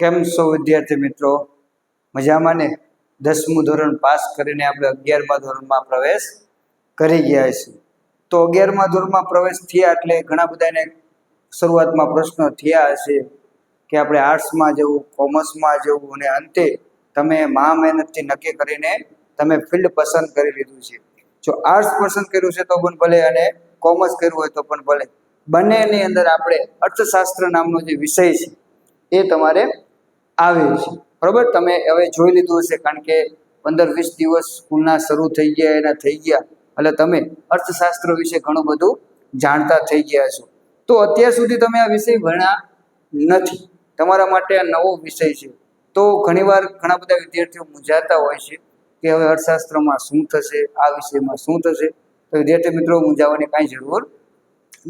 કેમ છો વિદ્યાર્થી મિત્રો? મજામાં ને? દસમું ધોરણ પાસ કરીને આપણે અગિયારમા ધોરણમાં પ્રવેશ કરી ગયા છીએ તો અગિયારમા ધોરણમાં પ્રવેશ થયા એટલે ઘણા બધાને શરૂઆતમાં પ્રશ્નો થયા હશે કે આપણે આર્ટ્સમાં જવું, કોમર્સમાં જવું અને અંતે તમે મહા મહેનતથી નક્કી કરીને તમે ફિલ્ડ પસંદ કરી લીધું છે. જો આર્ટ્સ પસંદ કર્યું છે તો પણ ભલે અને કોમર્સ કર્યું હોય તો પણ ભલે. બંનેની અંદર આપણે અર્થશાસ્ત્ર નામનો જે વિષય છે એ તમારે આવે છે. બરોબર? તમે હવે જોઈ લીધું હશે, કારણ કે પંદર વીસ દિવસ સ્કૂલના શરૂ થઈ ગયા, એના થઈ ગયા. એટલે તમે અર્થશાસ્ત્ર વિશે ઘણું બધું જાણતા થઈ ગયા છો. તો અત્યાર સુધી તમે આ વિષય ભણ્યા નથી. તમારા માટે આ નવો વિષય છે. તો ઘણીવાર ઘણા બધા વિદ્યાર્થીઓ મૂંઝાતા હોય છે કે હવે અર્થશાસ્ત્રમાં શું થશે, આ વિષયમાં શું થશે? તો વિદ્યાર્થી મિત્રો, મૂંઝાવાની કાંઈ જરૂર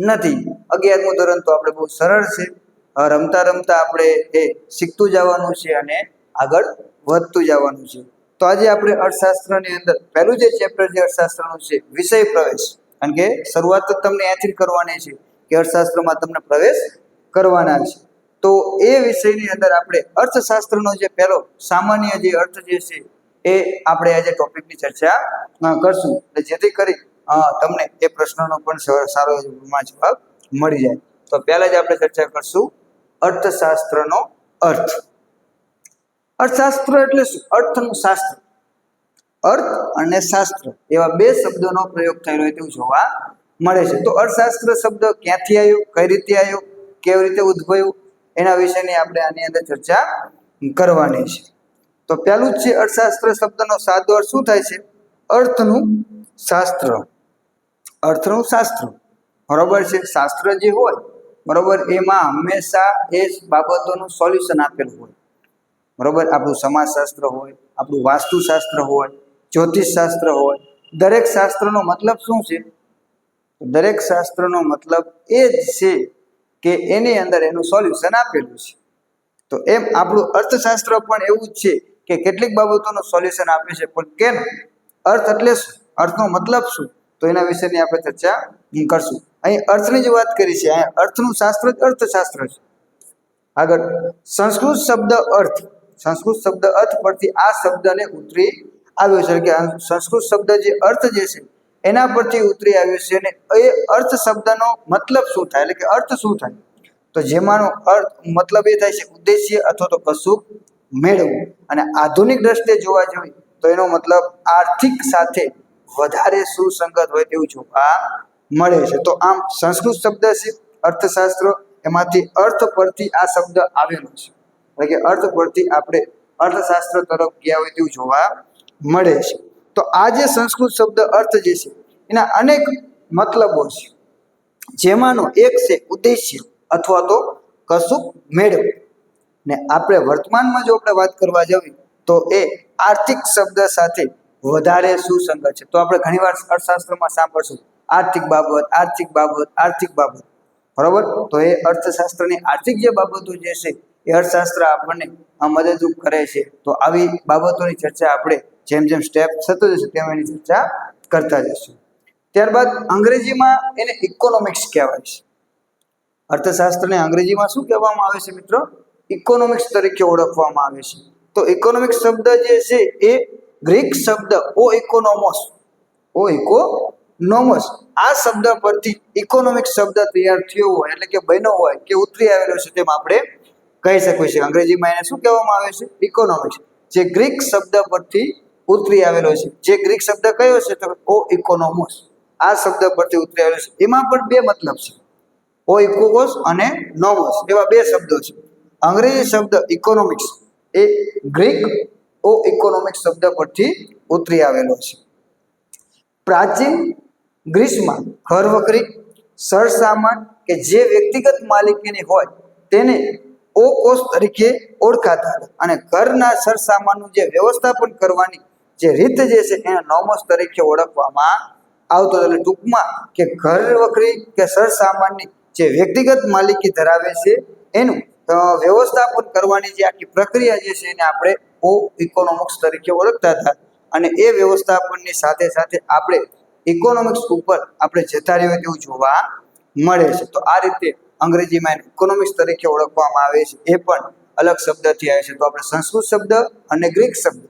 નથી. અગિયારમું ધોરણ તો આપણે બહુ સરળ છે. રમતા રમતા આપણે એ શીખતું જવાનું છે અને આગળ વધતું જવાનું છે. તો આજે આપણે અર્થશાસ્ત્રની અંદર પહેલું જે ચેપ્ટર જે અર્થશાસ્ત્રનું છે વિષય પ્રવેશ. કારણ કે શરૂઆત તો તમને જ કરવાની છે કે અર્થશાસ્ત્રમાં તમને પ્રવેશ કરવાના છે. તો એ વિષયની અંદર આપણે અર્થશાસ્ત્રનો જે પહેલો સામાન્ય જે અર્થ જે છે એ આપણે આજે ટોપિકની ચર્ચા કરશું. એટલે જેથી કરી તમને એ પ્રશ્નનો પણ સારો જવાબ મળી જાય. તો પહેલા જ આપણે ચર્ચા કરશું અર્થશાસ્ત્રનો અર્થ. અર્થશાસ્ત્ર એટલે શું? અર્થનું શાસ્ત્ર. અર્થ અને શાસ્ત્ર એવા બે શબ્દોનો પ્રયોગ થયેલો હોય તેવું જોવા મળે છે. તો અર્થશાસ્ત્ર શબ્દ ક્યાંથી આવ્યો? કઈ રીતે આવ્યો? કેવી રીતે ઉદ્ભવ્યું? એના વિશેની આપણે આની અંદર ચર્ચા કરવાની છે. તો પહેલું જ છે અર્થશાસ્ત્ર શબ્દનો સાદો અર્થ શું થાય છે? અર્થનું શાસ્ત્ર. અર્થનું શાસ્ત્ર. બરોબર છે? શાસ્ત્ર જે હોય બરોબર? એમાં હંમેશા એ જ બાબતોનું સોલ્યુશન આપેલું હોય. બરોબર? આપણું સમાજશાસ્ત્ર હોય, આપણું વાસ્તુશાસ્ત્ર હોય, જ્યોતિષશાસ્ત્ર હોય. દરેક શાસ્ત્રનો મતલબ શું છે? દરેક શાસ્ત્રનો મતલબ એ જ છે કે એની અંદર એનું સોલ્યુશન આપેલું છે. તો એમ આપણું અર્થશાસ્ત્ર પણ એવું જ છે કે કેટલીક બાબતોનું સોલ્યુશન આપે છે. પણ કેમ? અર્થ એટલે શું? અર્થનો મતલબ શું? તો એના વિશેની આપણે ચર્ચા કરશું. અહીં અર્થની જ વાત કરી છે. અહીં અર્થનું શાસ્ત્ર જ અર્થશાસ્ત્ર છે. આગળ, સંસ્કૃત શબ્દ અર્થ. સંસ્કૃત શબ્દ અર્થ પરથી આ શબ્દને ઉતરી આવ્યો છે. કે સંસ્કૃત શબ્દ જે અર્થ જે છે, એના પરથી ઉતરી આવ્યો છે અને એ અર્થ શબ્દનો મતલબ શું થાય? એટલે કે અર્થ શું થાય? તો જેમાંનો અર્થ મતલબ એ થાય છે, ઉદ્દેશ્ય અથવા તો કશું મેળવવું. અને આધુનિક દ્રષ્ટિએ જોવા જોઈએ તો એનો મતલબ આર્થિક સાથે વધારે સુસંગત હોય તેવું જોવા મળે છે. તો આમ સંસ્કૃત શબ્દ છે અર્થશાસ્ત્ર, એમાંથી અર્થ પરથી આ શબ્દ આવેલો છે. એટલે કે અર્થ પરથી આપણે અર્થશાસ્ત્ર તરફ ગયા હોય તેવું જોવા મળે છે. તો આ જે સંસ્કૃત શબ્દ અર્થ જે છે, એના અનેક મતલબો છે. જેમાંનો એક છે ઉદ્દેશ્ય અથવા તો કશુંક મેળવવું ને આપણે વર્તમાનમાં જો આપણે વાત કરવા જવી, તો એ આર્થિક શબ્દ સાથે વધારે સુસંગત છે. તો આપણે ઘણીવાર અર્થશાસ્ત્રમાં સાંભળશું, આર્થિક બાબત આર્થિક બાબત આર્થિક બાબત. બરોબર? તો એ અર્થશાસ્ત્રની આર્થિક જે બાબતો જે છે, એ અર્થશાસ્ત્ર આપણને મદદરૂપ કરે છે. તો આવી બાબતોની ચર્ચા આપણે જેમ જેમ સ્ટેપ થતો જશે, તેમ એની ચર્ચા કરતા જશું ત્યારબાદ અંગ્રેજીમાં એને ઇકોનોમિક્સ કહેવાય છે. અર્થશાસ્ત્રને અંગ્રેજીમાં શું કહેવામાં આવે છે મિત્રો? ઇકોનોમિક્સ તરીકે ઓળખવામાં આવે છે. તો ઇકોનોમિક્સ શબ્દ જે છે, એ ગ્રીક શબ્દ ઓ ઇકોનોમોસ ઓ ઇકોનોમસ આ શબ્દ પરથી ઇકોનોમિક શબ્દ તૈયાર થયો હોય, એટલે કે બન્યો હોય, કે ઉતરી આવેલો છે તેમ આપણે કહી શકીએ છીએ. અંગ્રેજીમાં એને શું કહેવામાં આવે છે? ઇકોનોમિક્સ. જે ગ્રીક શબ્દ પરથી ઉતરી આવેલો છે. જે ગ્રીક શબ્દ કયો છે? તો ઓ ઇકોનોમોસ આ શબ્દ પરથી ઉતરી આવેલો છે. એમાં પણ બે મતલબ છે. ઓ ઇકોકોસ અને નોમોસ. એવા બે શબ્દો છે. અંગ્રેજી શબ્દ ઇકોનોમિક્સ એ ગ્રીક ઓ ઇકોનોમિક શબ્દ પરથી ઉતરી આવેલો છે પ્રાચીન ગ્રીસમાં ઘર વખરી સરસામાન કે જે વ્યક્તિગત માલિકીની હોય તેને ઓ કોષ તરીકે ઓળખાતા હતા અને ઘરના સરસામાનનું જે વ્યવસ્થાપન કરવાની જે રીત જે છે એને નોમોસ તરીકે ઓળખવામાં આવતો. એટલે ટૂંકમાં કે ઘર વખરી કે સરસામાનની જે વ્યક્તિગત માલિકી ધરાવે છે, એનું વ્યવસ્થાપન કરવાની જે આખી પ્રક્રિયા જે છે એને આપણે ઓ ઇકોનોમિક્સ તરીકે ઓળખતા હતા. અને એ વ્યવસ્થાપનની સાથે સાથે આપણે ઇકોનોમિક્સ ઉપર આપણે જતા રહ્યો તેવું જોવા મળે છે. તો આ રીતે અંગ્રેજીમાં ઇકોનોમિક્સ તરીકે ઓળખવામાં આવે છે. એ પણ અલગ શબ્દથી આવે છે. તો આપણે સંસ્કૃત શબ્દ અને ગ્રીક શબ્દ.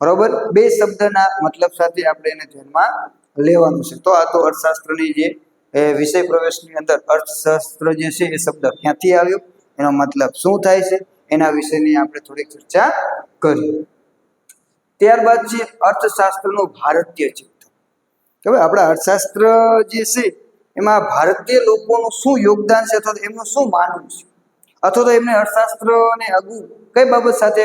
બરોબર? બે શબ્દના મતલબ સાથે આપણે એને ધ્યાનમાં લેવાનું છે. તો આ તો અર્થશાસ્ત્રની જે વિષય પ્રવેશની અંદર અર્થશાસ્ત્ર જે છે એ શબ્દ ક્યાંથી આવ્યો? એનો મતલબ શું થાય છે? એના વિશેની આપણે થોડીક ચર્ચા કરી. ત્યારબાદ છે અર્થશાસ્ત્રનું ભારતીય ચિત્ર. કે આપણા અર્થશાસ્ત્ર જે છે, એમાં ભારતીય લોકોનું શું યોગદાન છે અથવા એમનું શું માનવું છે? અથવા તો એમને અર્થશાસ્ત્રને આગુ કઈ બાબત સાથે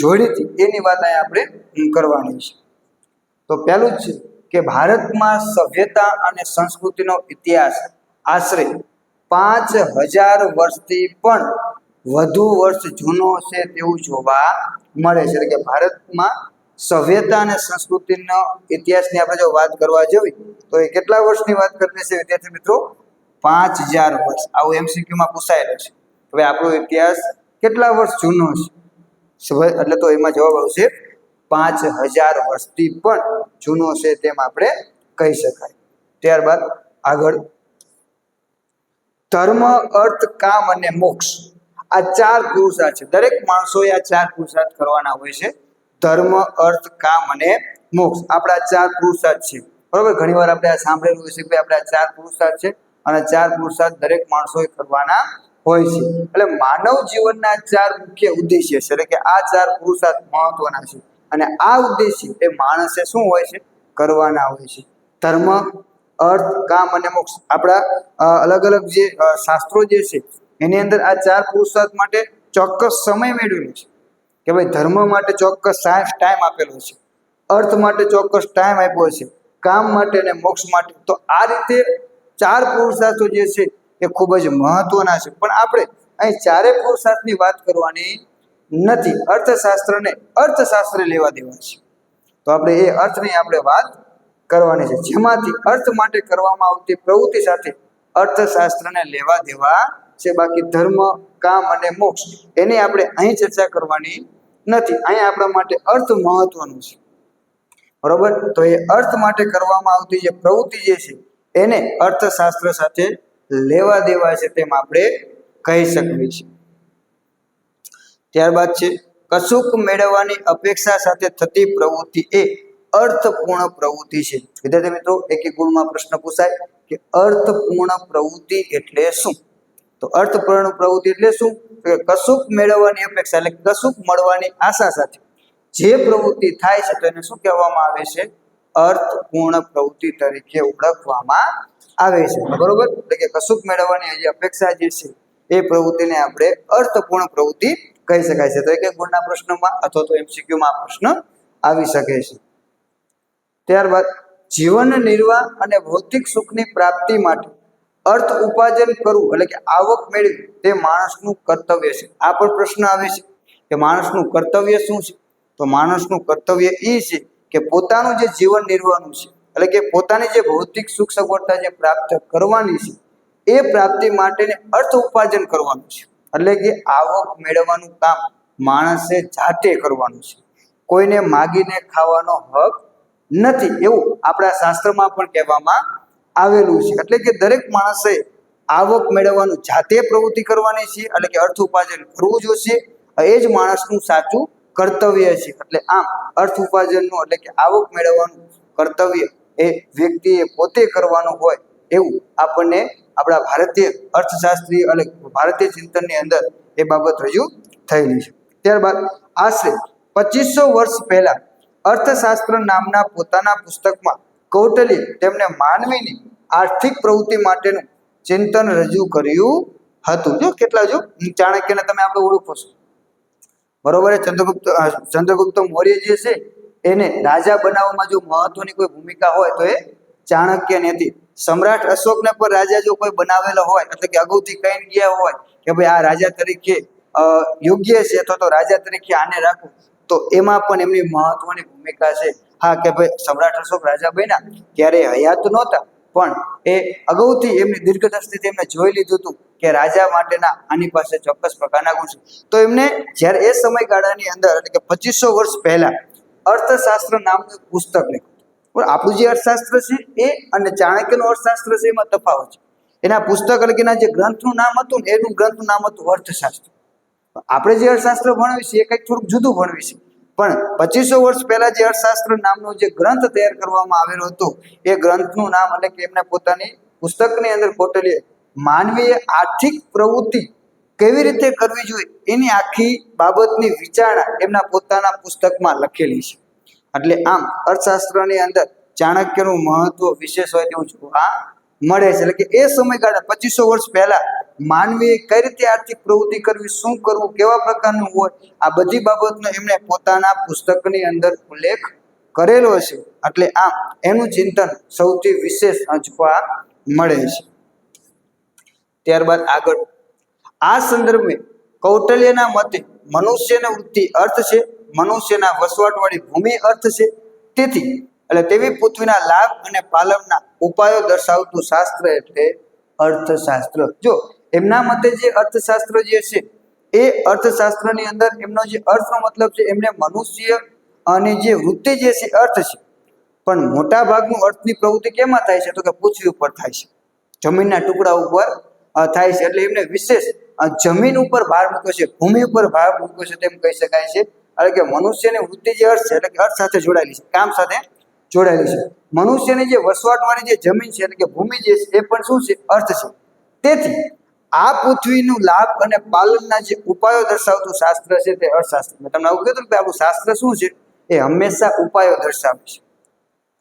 જોડી હતી? એની વાત અહીંયા આપણે કરવાની છે. તો પહેલું જ છે કે ભારતમાં સભ્યતા અને સંસ્કૃતિનો ઇતિહાસ આશરે પાંચ હજાર વર્ષથી પણ વધુ વર્ષ જૂનો છે તેવું જોવા મળે છે. કે ભારતમાં સભ્યતા અને સંસ્કૃતિનો ઇતિહાસની આપણે જો વાત કરવા જવી તો એ કેટલા વર્ષની વાત કરતી છે? વિદ્યાર્થી મિત્રો, પાંચ હજાર વર્ષ. આવું એમસીક્યુમાં પૂછાયેલું છે. હવે આપણો ઇતિહાસ કેટલા વર્ષ જૂનો છે? એટલે તો એમાં જવાબ આવશે પાંચ હજાર વર્ષથી પણ જૂનો છે તેમ આપણે કહી શકાય. ત્યારબાદ આગળ. ધર્મ, અર્થ, કામ અને મોક્ષ. આ ચાર પુરુષાર્થ છે. દરેક માણસોએ આ ચાર પુરુષાર્થ કરવાના હોય છે. ધર્મ, અર્થ, કામ અને મોક્ષ. આપણા ચાર પુરુષાર્થ છે. બરોબર? ઘણીવાર આપણે આ સાંભળેલું હોય છે કે આપણા આ ચાર પુરુષાર્થ છે અને ચાર પુરુષાર્થ દરેક માણસોએ કરવાના હોય છે. એટલે માનવ જીવનના ચાર મુખ્ય ઉદ્દેશ્ય છે. એટલે કે આ ચાર પુરુષાર્થ મહત્વના છે. અને આ ઉદ્દેશ્ય એ માણસે શું હોય છે? કરવાના હોય છે. ધર્મ, અર્થ, કામ અને મોક્ષ. આપણા અલગ અલગ જે શાસ્ત્રો જે છે એની અંદર આ ચાર પુરુષાર્થ માટે ચોક્કસ સમય મેળવેલો છે. કે ભાઈ ધર્મ માટે ચોક્કસ ટાઈમ આપેલો છે. અર્થ માટે ચોક્કસ ટાઈમ આપ્યો છે. કામ માટે અને મોક્ષ માટે. તો આ રીતે ચાર પુરુષાર્થો જે છે એ ખૂબ જ મહત્વના છે. પણ આપણે અહીં ચારે પુરુષાર્થની વાત કરવાની નથી. અર્થશાસ્ત્રને અર્થશાસ્ત્ર લેવા દેવા છે. તો આપણે એ અર્થની આપણે વાત કરવાની છે. જેમાંથી અર્થ માટે કરવામાં આવતી પ્રવૃત્તિ સાથે અર્થશાસ્ત્રને લેવા દેવા છે. બાકી ધર્મ, કામ અને મોક્ષ એની આપણે અહીં ચર્ચા કરવાની નથી. અહીં આપણા માટે અર્થ મહત્વનું છે. બરોબર? તો એ અર્થ માટે કરવામાં આવતી જે પ્રવૃત્તિ જે છે, એને અર્થશાસ્ત્ર સાથે લેવા દેવા છે તેમ આપણે કહી શકીએ છીએ. ત્યારબાદ છે, કશુંક મેળવવાની અપેક્ષા સાથે થતી પ્રવૃત્તિ એ અર્થપૂર્ણ પ્રવૃત્તિ છે. વિદ્યાર્થી મિત્રો, એક એક ગુણમાં પ્રશ્ન પૂછાય. કે અર્થપૂર્ણ પ્રવૃત્તિ એટલે શું? તો અર્થપૂર્ણ પ્રવૃત્તિ એટલે શું? કે કશુંક મેળવવાની અપેક્ષા એટલે કશુંક મળવાની આશા સાથે. જે પ્રવૃત્તિ થાય છે તેને શું કહેવામાં આવે છે? અર્થપૂર્ણ પ્રવૃત્તિ તરીકે ઓળખવામાં આવે છે. બરોબર? એટલે કે કશુંક મેળવવાની જે અપેક્ષા જે છે, એ પ્રવૃત્તિને આપણે અર્થપૂર્ણ પ્રવૃત્તિ કહી શકાય છે. તો એક એક ગુણના પ્રશ્નમાં અથવા તો એમસીક્યુમાં પ્રશ્ન આવી શકે છે. ત્યારબાદ જીવન નિર્વાહ અને ભૌતિક સુખની પ્રાપ્તિ માટે અર્થ ઉપાર્જન કરવું એટલે કે આવક મેળવી તે માણસનું કર્તવ્ય છે. આ પણ પ્રશ્ન આવે છે કે માણસનું કર્તવ્ય શું છે? તો માણસનું કર્તવ્ય એ છે કે પોતાનું જે જીવન નિર્વાહનું છે એટલે કે પોતાની જે ભૌતિક સુખ સગવડતા જે પ્રાપ્ત કરવાની છે એ પ્રાપ્તિ માટેને અર્થ ઉપાર્જન કરવાનું છે. એટલે કે આવક મેળવવાનું કામ માણસે જાતે કરવાનું છે. કોઈને માગીને ખાવાનો હક નથી એવું આપણા શાસ્ત્રમાં પણ કહેવામાં આવેલું છે. એટલે કે દરેક માણસે આવક મેળવવાનું જાતે પ્રવૃત્તિ કરવાની છે એટલે કે અર્થ ઉપાર્જન કરવું જોશે. એ જ માણસનું સાચું કર્તવ્ય છે. એટલે આમ અર્થ ઉપાર્જનનું એટલે કે આવક મેળવવાનું કર્તવ્ય એ વ્યક્તિએ પોતે કરવાનું હોય એવું આપણને આપણા ભારતીય અર્થશાસ્ત્રી એટલે ભારતીય ચિંતનની અંદર એ બાબત રજૂ થયેલી છે. ત્યારબાદ આશરે પચીસો વર્ષ પહેલા અર્થશાસ્ત્ર નામના પોતાના પુસ્તકમાં કૌટલ્ય તેમને માનવીની આર્થિક પ્રવૃત્તિ માટેનું ચિંતન રજૂ કર્યું હતું. જો કેટલા જો? ચાણક્યને તમે આપણે ઓળખો છો. બરોબર ચંદ્રગુપ્ત ચંદ્રગુપ્ત મૌર્ય જે છે, એને રાજા બનાવવામાં જો મહત્વની કોઈ ભૂમિકા હોય તો એ ચાણક્યની હતી. સમ્રાટ અશોકને પણ રાજા જો કોઈ બનાવેલો હોય, એટલે કે અગાઉથી કહીને ગયા હોય કે ભાઈ આ રાજા તરીકે યોગ્ય છે અથવા તો રાજા તરીકે આને રાખવું તો એમાં પણ એમની મહત્વની ભૂમિકા છે. હા, કે ભાઈ સમ્રાટ અશોક રાજા બન્યા ત્યારે હયાત નહોતા, પણ એ અગાઉથી એમની દીર્ઘદ્રષ્ટિથી એમને જોઈ લીધું હતું કે રાજા માટેના આની પાસે ચોક્કસ પ્રકારના ગુણ છે. તો એમને જ્યારે એ સમયગાળાની અંદર એટલે કે પચીસો વર્ષ પહેલા અર્થશાસ્ત્ર નામનું પુસ્તક લખ્યું પણ આપણું જે અર્થશાસ્ત્ર છે એ અને ચાણક્યનું અર્થશાસ્ત્ર છે એમાં તફાવત છે. એના પુસ્તક કે જે ગ્રંથનું નામ હતું એનું ગ્રંથનું નામ હતું અર્થશાસ્ત્ર. આપણે જે અર્થશાસ્ત્ર ભણવી છે એ કંઈક થોડુંક જુદું ભણવી પણ પચીસો વર્ષ પહેલા જે અર્થશાસ્ત્ર નામનો જે ગ્રંથ તૈયાર કરવામાં આવેલો હતો, એ ગ્રંથનું નામ એટલે કે એમને પોતાની પુસ્તકની અંદર કોટલીએ માનવીય આર્થિક પ્રવૃત્તિ કેવી રીતે કરવી જોઈએ, એની આખી બાબતની વિચારણા એમના પોતાના પુસ્તકમાં લખેલી છે. એટલે આમ અર્થશાસ્ત્રની અંદર ચાણક્યનું મહત્વ વિશેષ હોય તેવું જોવા મળે છે. એટલે કે એ સમયગાળા પચીસો વર્ષ પહેલા માનવીએ કઈ રીતે આર્થિક પ્રવૃત્તિ કરવી, શું કરવું, કેવા પ્રકારનું હોય, આ બધી બાબતનો એમણે પોતાના પુસ્તકની અંદર ઉલ્લેખ કરેલો છે. એટલે આમ એનું ચિંતન સૌથી વિશેષ જોવા મળે છે. ત્યારબાદ આગળ. આ સંદર્ભે કૌટલ્યના મતે મનુષ્યની વૃત્તિ અર્થ છે, મનુષ્યના વસવાટવાળી ભૂમિ અર્થ છે. તેથી એટલે તેવી પૃથ્વીના લાભ અને પાલનના ઉપાયો દર્શાવતું શાસ્ત્ર એટલે અર્થશાસ્ત્ર. જો, એમના મતે જે અર્થશાસ્ત્ર જે છે, એ અર્થશાસ્ત્રની અંદર એમનો જે અર્થનો મતલબ છે, એમને મનુષ્ય અને જે વૃત્તિ જે છે અર્થ છે. પણ મોટા ભાગનું અર્થની પ્રવૃત્તિ કેમાં થાય છે? તો કે પૃથ્વી ઉપર થાય છે. જમીનના ટુકડા ઉપર થાય છે. એટલે એમને વિશેષ જમીન ઉપર ભાર મૂક્યો છે. ભૂમિ ઉપર ભાર મૂક્યો છે, તેમ કહી શકાય છે. એટલે કે મનુષ્યની વૃત્તિ જે અર્થ છે, એટલે કે અર્થ સાથે જોડાયેલી છે. કામ સાથે જોડાયેલી છે. મનુષ્યની જે વસવાટવાળી જે જમીન છે, એટલે કે ભૂમિ જે છે, એ પણ શું છે? અર્થ છે. તેથી આ પૃથ્વીનું લાભ અને પાલનના જે ઉપાયો દર્શાવતું શાસ્ત્ર છે તે અર્થશાસ્ત્ર. મેં તમને આવું કીધું કે આપણું શાસ્ત્ર શું છે? એ હંમેશા ઉપાયો દર્શાવે છે.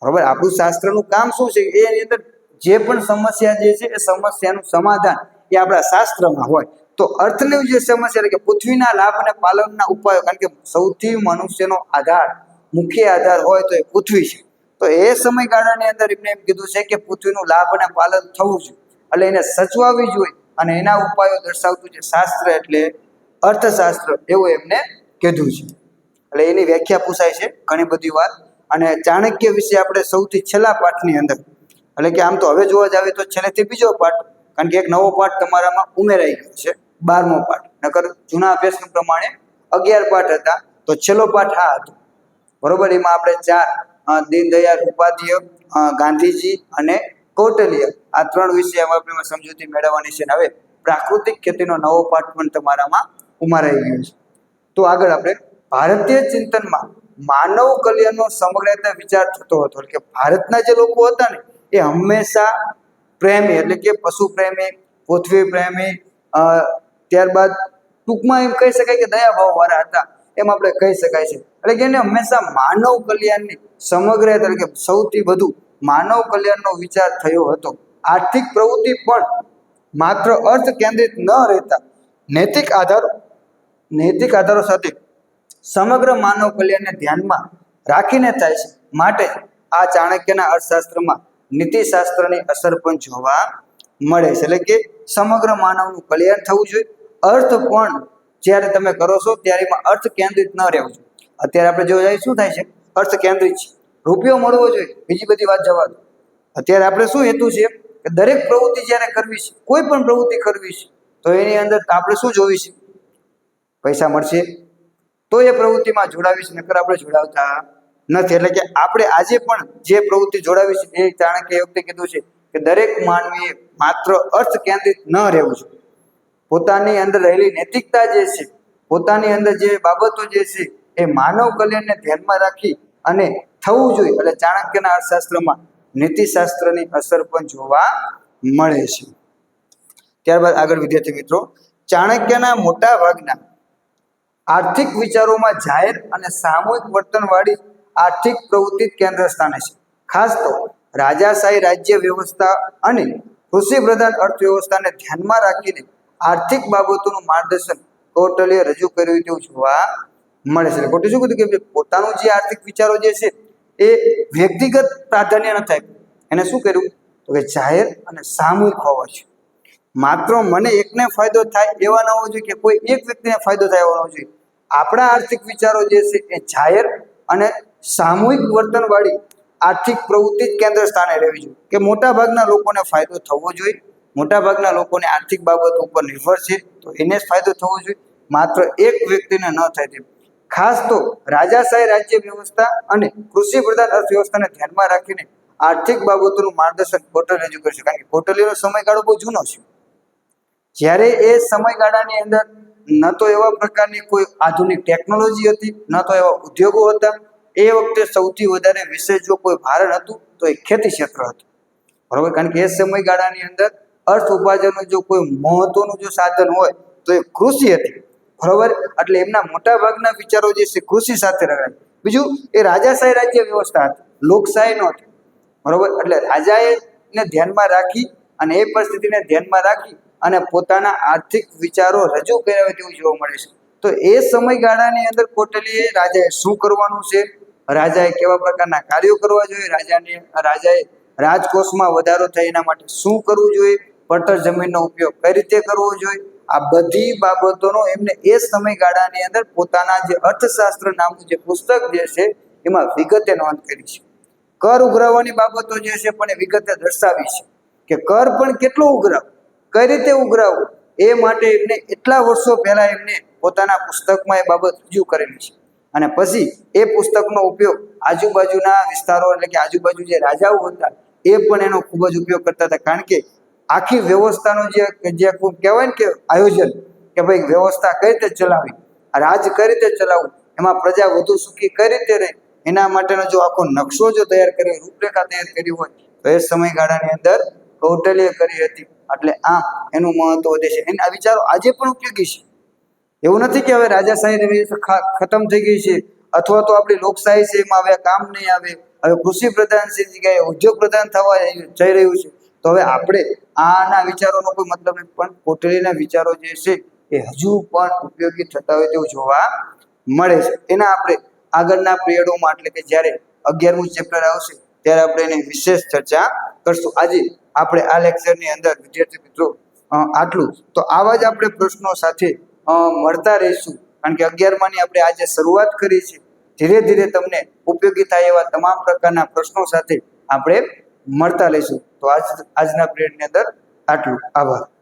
બરોબર? આપણું શાસ્ત્રનું કામ શું છે? એની અંદર જે પણ સમસ્યા જે છે, એ સમસ્યાનું સમાધાન એ આપણા શાસ્ત્રમાં હોય. તો અર્થની જે સમસ્યા, એટલે કે પૃથ્વીના લાભ અને પાલનના ઉપાયો, કારણ કે સૌથી મનુષ્યનો આધાર, મુખ્ય આધાર હોય તો એ પૃથ્વી છે. તો એ સમયગાળાની અંદર એમને એમ કીધું છે કે પૃથ્વીનું લાભ અને પાલન થવું જોઈએ. એટલે એને સચવાવી જોઈએ અને એના ઉપાયો દર્શાવતું છે શાસ્ત્ર એટલે અર્થશાસ્ત્ર એવું એમને કીધું છે. એટલે એની વ્યાખ્યા પૂછાય છે ઘણી બધી વાત અને ચાણક્ય વિશે આપણે સૌથી છેલ્લા પાઠની અંદર, એટલે કે આમ તો હવે જોવા જાવે તો છેલ્લેથી બીજો પાઠ, કારણ કે એક નવો પાઠ તમારામાં ઉમેરાઈ ગયો છે, બારમો પાઠ. નકર જૂના અભ્યાસક્રમ પ્રમાણે અગિયાર પાઠ હતા, તો છેલ્લો પાઠ આ હતો. બરોબર? એમાં આપણે ચાર દીનદયાળ ઉપાધ્યાય ગાંધીજી અને કૌટલ્ય. આ ત્રણ વિષય આપણે સમજૂતી મેળવવાની છે હવે પ્રાકૃતિક ખેતીનો નવો પાઠ પણ તમારામાં ઉમારાઈ ગયો છે. તો આગળ આપણે ભારતીય ચિંતનમાં માનવ કલ્યાણનો સમગ્રતા વિચાર થતો હતો. એટલે કે ભારતના જે લોકો હતા ને, એ હંમેશા પ્રેમી, એટલે કે પશુ પ્રેમી, પૃથ્વી પ્રેમી ત્યારબાદ ટૂંકમાં એમ કહી શકાય કે દયાભાવ વાળા હતા. એમ આપણે કહી શકાય છે. એટલે કે એને હંમેશા માનવ કલ્યાણની સમગ્ર એટલે કે સૌથી વધુ માનવ કલ્યાણનો વિચાર થયો હતો. આર્થિક પ્રવૃત્તિ પણ માત્ર અર્થ કેન્દ્રિત ન રહેતા, નૈતિક આધારો નૈતિક આધારો સાથે સમગ્ર માનવ કલ્યાણને ધ્યાનમાં રાખીને થાય છે. માટે આ ચાણક્યના અર્થશાસ્ત્રમાં નીતિશાસ્ત્રની અસર પણ જોવા મળે છે. એટલે કે સમગ્ર માનવનું કલ્યાણ થવું જોઈએ. અર્થ પણ જ્યારે તમે કરો છો, ત્યારે એમાં અર્થ કેન્દ્રિત ન રહેવું જોઈએ. અત્યારે આપણે જોવા જઈએ શું થાય છે? અર્થ કેન્દ્રિત છે. રૂપિયો મળવો જોઈએ, બીજી બધી વાત જવા દો. અત્યારે આપણે શું હેતુ છે કે દરેક પ્રવૃત્તિ જ્યારે કરવી છે, કોઈ પણ પ્રવૃત્તિ કરવી છે, તો એની અંદર આપણે શું જોવી છે પૈસા મળશે. તો એ પ્રવૃત્તિમાં જોડાવીશ, નકર આપણે જોડાવતા નથી. એટલે કે આપણે આજે પણ જે પ્રવૃત્તિ જોડાવી છે એ ચાણક્ય એ વખતે કીધું છે કે દરેક માનવીએ માત્ર અર્થ કેન્દ્રિત ન રહેવું જોઈએ. પોતાની અંદર રહેલી નૈતિકતા જે છે, પોતાની અંદર જે બાબતો જે છે, એ માનવ કલ્યાણને ધ્યાનમાં રાખી અને થવું જોઈએ. એટલે ચાણક્યના અર્થશાસ્ત્રમાં નીતિશાસ્ત્રની અસર પણ જોવા મળે છે. ત્યારબાદ આગળ વિદ્યાર્થી મિત્રો, ચાણક્યના મોટા ભાગના આર્થિક વિચારોમાં જાહેર અને સામૂહિક વર્તનવાળી આર્થિક પ્રવૃત્તિ કેન્દ્ર સ્થાને છે. ખાસ તો રાજાશાહી રાજ્ય વ્યવસ્થા અને કૃષિ પ્રધાન અર્થવ્યવસ્થાને ધ્યાનમાં રાખીને આર્થિક બાબતોનું માર્ગદર્શન કૌટલ્ય રજૂ કર્યું તેવું જોવા મળે છે. એટલે શું કીધું? કે પોતાનું જે આર્થિક વિચારો જે છે, એ વ્યક્તિગત પ્રાધાન્ય ન થાય. એને શું કર્યું? તો કે જાહેર અને સામૂહિક હોવા છે માત્ર મને એકને ફાયદો થાય એવા ન હોવો જોઈએ કે કોઈ એક વ્યક્તિને ફાયદો થાય એવો ન હોવો જોઈએ. આપણા આર્થિક વિચારો જે છે, એ જાહેર અને સામૂહિક વર્તનવાળી આર્થિક પ્રવૃત્તિ જ કેન્દ્ર સ્થાને રહેવી જોઈએ. કે મોટા ભાગના લોકોને ફાયદો થવો જોઈએ. મોટાભાગના લોકોને આર્થિક બાબત ઉપર નિર્ભર છે. તો એને જ ફાયદો થવો જોઈએ. માત્ર એક વ્યક્તિને ન થાય તેમ. ખાસ તો રાજાશાહી રાજ્ય વ્યવસ્થા અને કૃષિ પ્રધાન અર્થવ્યવસ્થાને ધ્યાનમાં રાખીને આર્થિક બાબતોનું માર્ગદર્શન કોટલ રજૂ કરશે કારણ કે કોટલીનો સમયગાળો બહુ જૂનો છે. જ્યારે એ સમયગાળાની અંદર ન તો એવા પ્રકારની કોઈ આધુનિક ટેકનોલોજી હતી, ન તો એવા ઉદ્યોગો હતા. એ વખતે સૌથી વધારે વિશેષ જો કોઈ ભારણ હતું, તો એ ખેતી ક્ષેત્ર હતું. બરોબર? કારણ કે એ સમયગાળાની અંદર અર્થ ઉપાર્જનનું જો કોઈ મહત્વનું જો સાધન હોય, તો એ કૃષિ હતી. બરોબર? એટલે એમના મોટા ભાગના વિચારો જે છે, કૃષિ સાથે રહ્યા બીજું, એ રાજાશાહી રાજ્ય વ્યવસ્થા હતી. લોકશાહી નહોતી બરોબર? એટલે રાજાએ ને ધ્યાનમાં રાખી અને એ પરિસ્થિતિને ધ્યાનમાં રાખી અને પોતાના આર્થિક વિચારો રજૂ કર્યા તેવું જોવા મળે છે. તો એ સમયગાળાની અંદર કોટલીએ રાજાએ શું કરવાનું છે? રાજાએ કેવા પ્રકારના કાર્યો કરવા જોઈએ? રાજાને, રાજાએ રાજકોષમાં વધારો થાય એના માટે શું કરવું જોઈએ? પડતર જમીનનો ઉપયોગ કઈ રીતે કરવો જોઈએ? આ બધી બાબતોનો એમને એ સમયગાળાની અંદર પોતાના જે અર્થશાસ્ત્ર નામનું જે પુસ્તક જે છે, એમાં વિગતે નોંધ કરી છે. કર ઉઘરાવવાની બાબતો જે છે પણ એ વિગતે દર્શાવી છે કે કર પણ કેટલો ઉઘરાવ? કઈ રીતે ઉઘરાવવું? એ માટે એમને એટલા વર્ષો પહેલા એમને પોતાના પુસ્તકમાં એ બાબત રજૂ કરેલી છે. અને પછી એ પુસ્તકનો ઉપયોગ આજુબાજુના વિસ્તારો એટલે કે આજુબાજુ જે રાજાઓ હતા, એ પણ એનો ખૂબ જ ઉપયોગ કરતા હતા. કારણ કે આખી વ્યવસ્થાનું જે જે કહેવાય ને કે આયોજન, કે ભાઈ વ્યવસ્થા કઈ રીતે ચલાવવી રાજ કઈ રીતે ચલાવવું, એમાં પ્રજા વધુ સુખી કઈ રીતે રહે, એના માટેનો જો આખો નકશો જો તૈયાર કર્યો રૂપરેખા તૈયાર કરી હોય, તો એ સમયગાળાની અંદર કૌટલ્ય કરી હતી. એટલે આ એનું મહત્વ વધે છે. એના વિચારો આજે પણ ઉપયોગી છે. એવું નથી કે હવે રાજાશાહી ખતમ થઈ ગઈ છે, અથવા તો આપણી લોકશાહી છે, એમાં હવે કામ નહીં આવે. હવે કૃષિ પ્રધાન છે જગ્યાએ ઉદ્યોગ પ્રધાન થવા જઈ રહ્યું છે. તો હવે આપણે આના વિચારોનો કોઈ મતલબ નથી પણ કોટલીના વિચારો જે છે એ હજુ પણ ઉપયોગી થતા હોય તેવું જોવા મળે છે. એના આપણે આગળના પિરિયડોમાં, એટલે કે જ્યારે અગિયારમું ચેપ્ટર આવશે, ત્યારે આપણે એની વિશેષ ચર્ચા કરશું. આજે આપણે આ લેક્ચરની અંદર, વિદ્યાર્થી મિત્રો આટલું તો આવા જ આપણે પ્રશ્નો સાથે મળતા રહીશું. કારણ કે અગિયારમાની આપણે આજે શરૂઆત કરી છે ધીરે ધીરે તમને ઉપયોગી થાય એવા તમામ પ્રકારના પ્રશ્નો સાથે આપણે મળતા રહીશું તો આજ આજના પિરિયડની અંદર આટલું. આભાર.